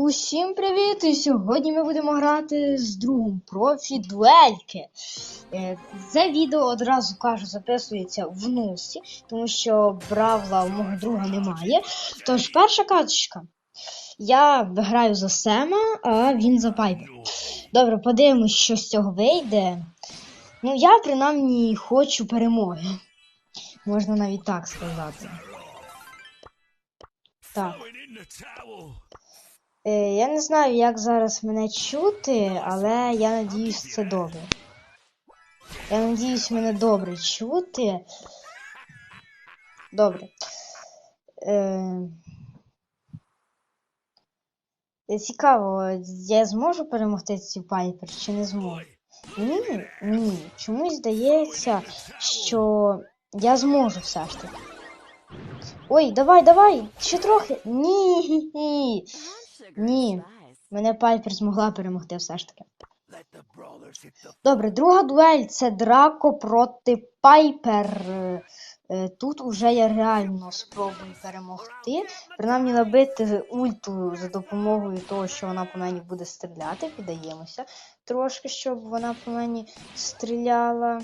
Усім привіт! І сьогодні ми будемо грати з другом профі дуельки. Е, Це відео одразу кажу записується в носі, тому що бравла у мого друга немає. Тож перша каточка. Я граю за Сема, а він за Пайпер. Добре, подивимось, що з цього вийде. Ну, я принаймні хочу перемоги. Можна навіть так сказати. Так. Е, я не знаю, як зараз мене чути, але я надіюсь, це добре. Я надіюсь, мене добре чути. Добре. Е, е, цікаво, я зможу перемогти цю Пайпер чи не зможу? Мені, мені чомусь здається, що я зможу все ж таки. Ой, давай, давай! Ще трохи. Ні. Ні. Мене Пайпер змогла перемогти все ж таки. Добре, друга дуель це Драко проти Пайпер. Е, Тут уже я реально спробую перемогти. Принаймні набити ульту за допомогою того, що вона по мені буде стріляти. Піддаємося трошки, щоб вона по мені стріляла.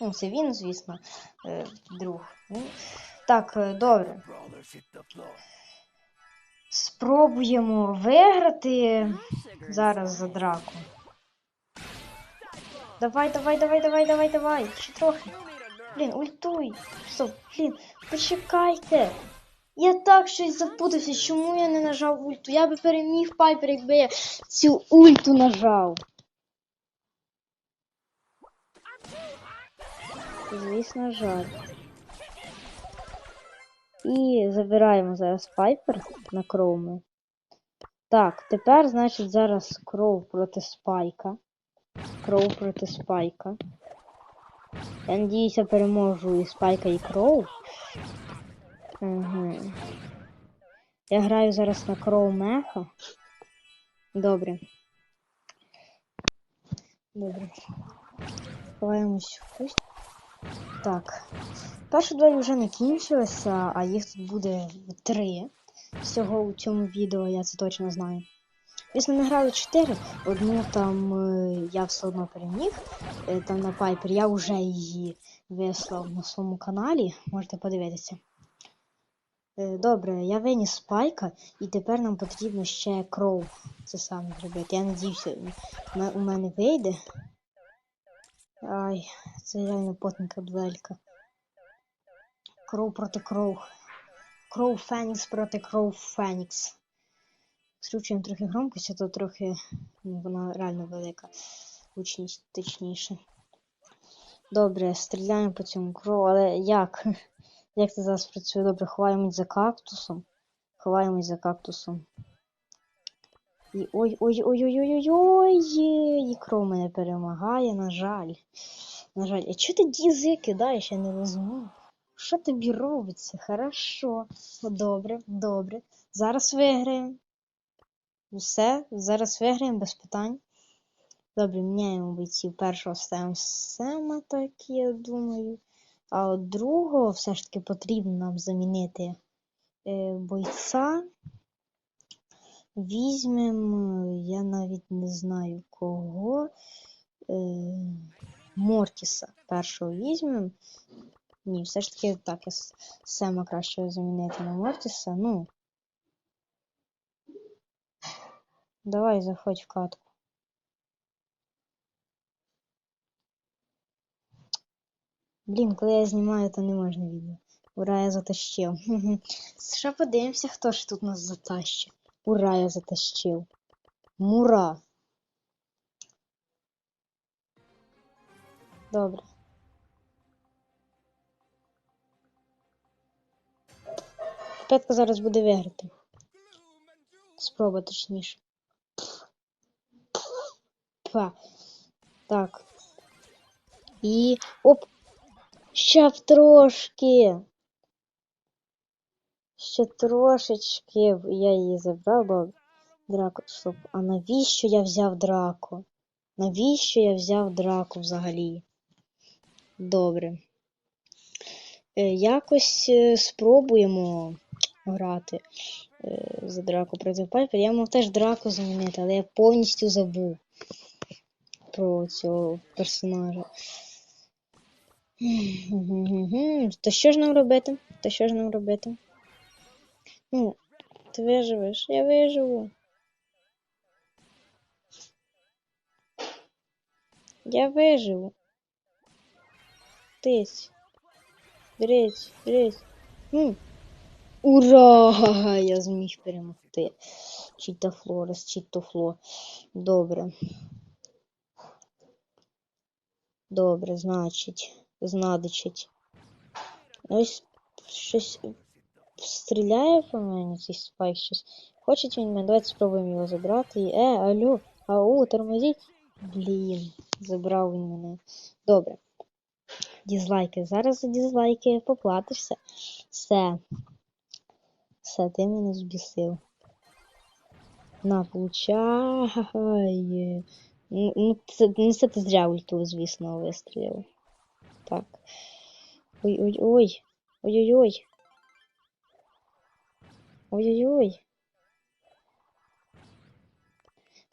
Ну, це він, звісно, е, друг. Ну, Так, е, добре. Спробуємо виграти зараз за драку. Давай, давай, давай, давай, давай, давай. Ще трохи. Блін, ультуй. Стоп, блін, почекайте. Я так щось запутався, чому я не нажав ульту? Я би переміг Пайпер, якби я цю ульту нажав. Звісно, жаль. І забираємо зараз Пайпер на кроуми. Так, тепер, значить, зараз кров проти спайка. Кров проти спайка. Я надіюся, переможу і спайка, і кров. Угу. Я граю зараз на кров меха. Добре. Добре. Ховаємось в кусь. Так. Перша дуель вже не кінчилася, а їх тут буде три. Всього у цьому відео, я це точно знаю. Звісно, ми грали 4, одну там е, я все одно переміг. е, Там на Пайпер, я вже її вислав на своєму каналі, можете подивитися. Е, Добре, я виніс спайка, і тепер нам потрібно ще кров. Це саме зробити. Я надіюся, у мене вийде. Ай, це реально потненька дуелька. Кров проти кров. Кров Фенікс проти Кров Фенікс. Скручуємо трохи громкость, а то трохи ну, вона реально велика. Гучність точніше. Добре, стріляємо по цьому кров, але як? Як це зараз працює? Добре, ховаємось за кактусом. Ховаємось за кактусом. І ой-ой-ой-ой-ой-ой! І кров мене перемагає, на жаль. На жаль, а чого ти дізи кидаєш, я не розумію. Що тобі робиться? Хорошо. Добре, добре. Зараз виграємо. Все, зараз виграємо без питань. Добре, міняємо бойців. Першого ставимо Сема, так я думаю. А от другого все ж таки потрібно нам замінити е, бойця. Візьмемо, я навіть не знаю кого. Е, Мортіса першого візьмемо. Ні, все ж таки так, я С- Сема краще замінити на Мортіса. Ну. Давай заходь в катку. Блін, коли я знімаю, то не можна відео. Ура, я затащив. Ще подивимося, хто ж тут нас затащив. Ура, я затащив. Мура. Добре. Петка зараз буде виграти. Спроба точніше. Па. Так. І. Оп! Ще трошки. Ще трошечки. Я її забрав, бо драко. Стоп. А навіщо я взяв драко? Навіщо я взяв драку взагалі? Добре. Е, Якось е, спробуємо грати. е, за драку проти Пайпер. Я мав теж драку замінити, але я повністю забув про цього персонажа. То що ж нам робити? То що ж нам робити? Ну, ти виживеш, я виживу. Я виживу. Тись. Беріть, беріть. Ну. Ура! Я зміг перемогти. Чіта Флорес, Чіто Фло. Добре. Добре, значить, знадичить. Ось щось стріляє по мені, цей спайк щось. Хоче він мене, давайте спробуємо його забрати. Е, алло, ау, тормозіть. Блін, забрав він мене. Добре. Дізлайки. Зараз за дізлайки поплатишся. Все. Все, ти мене збісив. На, получай. Ну, ну, це, ну, це ти зря ульту, звісно, вистрілив. Так. Ой-ой-ой. Ой-ой-ой. Ой-ой-ой.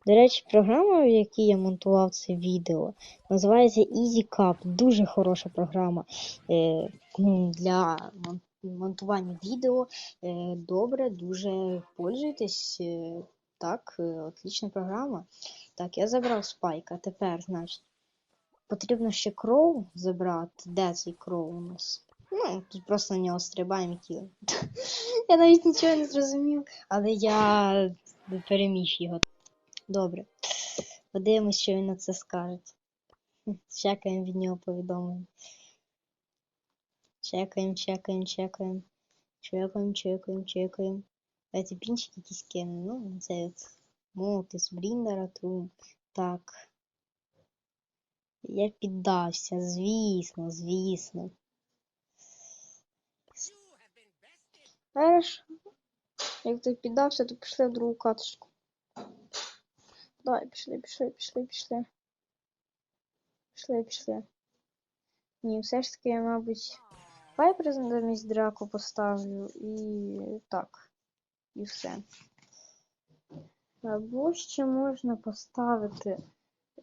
До речі, програма, в якій я монтував це відео, називається Easy Cup. Дуже хороша програма е, для мон- монтування відео. Е, добре, дуже пользуйтесь. Е, так, е, отлічна програма. Так, я забрав спайка. Тепер, значить, потрібно ще кров забрати. Де цей кров у нас? Ну, тут просто на нього стрибаємо кілимо. Я навіть нічого не зрозумів, але я переміг його. Добре. Подивимось, що він на це скаже. Чекаємо від нього повідомлення. Чекаємо, чекаємо. Чекаємо, чекаємо, чекаємо. Давайте пінчик якийсь кинемо. Ну, це от Мотис, Бріндера, Трум. Так. Я піддався, звісно, звісно. Знаєш, як ти піддався, то пішли в другу катушку. Давай, пішли, пішли, пішли, пішли. Пішли, пішли. Ні, все ж таки мабуть, Пайпер замість драку поставлю і так. І все. Або ще можна поставити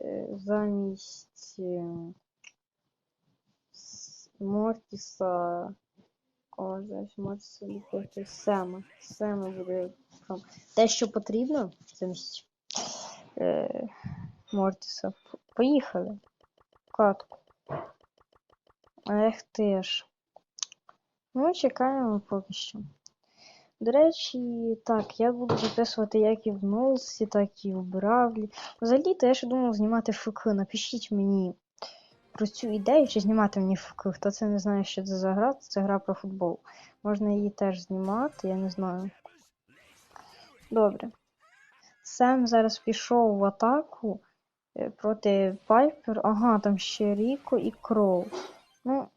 е, замість е, с- Мортіса. О, замість Мортіса якогось Сема. Сема буде те, що потрібно замість е, Мортіса. Поїхали. Катку. Ех ти ж. Ну, чекаємо поки що. До речі, так, я буду записувати як і в Нолсі, так і в Бравлі. Взагалі-то я ще думав знімати ФК. Напишіть мені про цю ідею, чи знімати мені ФК. Хто це не знає, що це за гра, це гра про футбол. Можна її теж знімати, я не знаю. Добре. Сем зараз пішов в атаку е, проти Пайпер. Ага, там ще Ріко і Кроу. Ну,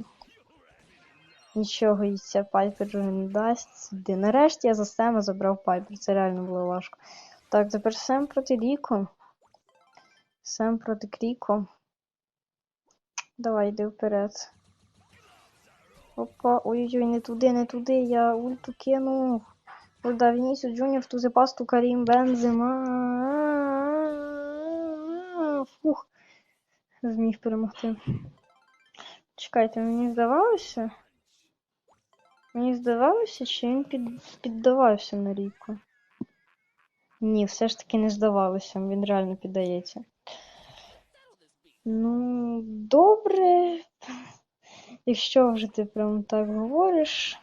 нічого їй ця Пайпер не дасть сюди. Нарешті я за Сема забрав Пайпер. Це реально було важко. Так, тепер Сем проти Ріко. Сем проти Кріко. Давай, йди вперед. Опа, ой-ой-ой, не туди, не туди, я ульту кинув. Ой, да, Вінісіус Джуніор, тузи пасту, Карім, Бензема. Фух. Зміг перемогти. Чекайте, мені здавалося. Мені здавалося, що він під... піддавався на ріку. Ні, все ж таки не здавалося, він реально піддається. Ну, добре. Якщо вже ти прям так говориш,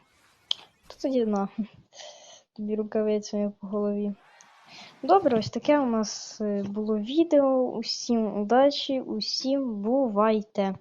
то тоді на. Тобі рукавицями по голові. Добре, ось таке у нас е, було відео. Усім удачі, усім бувайте!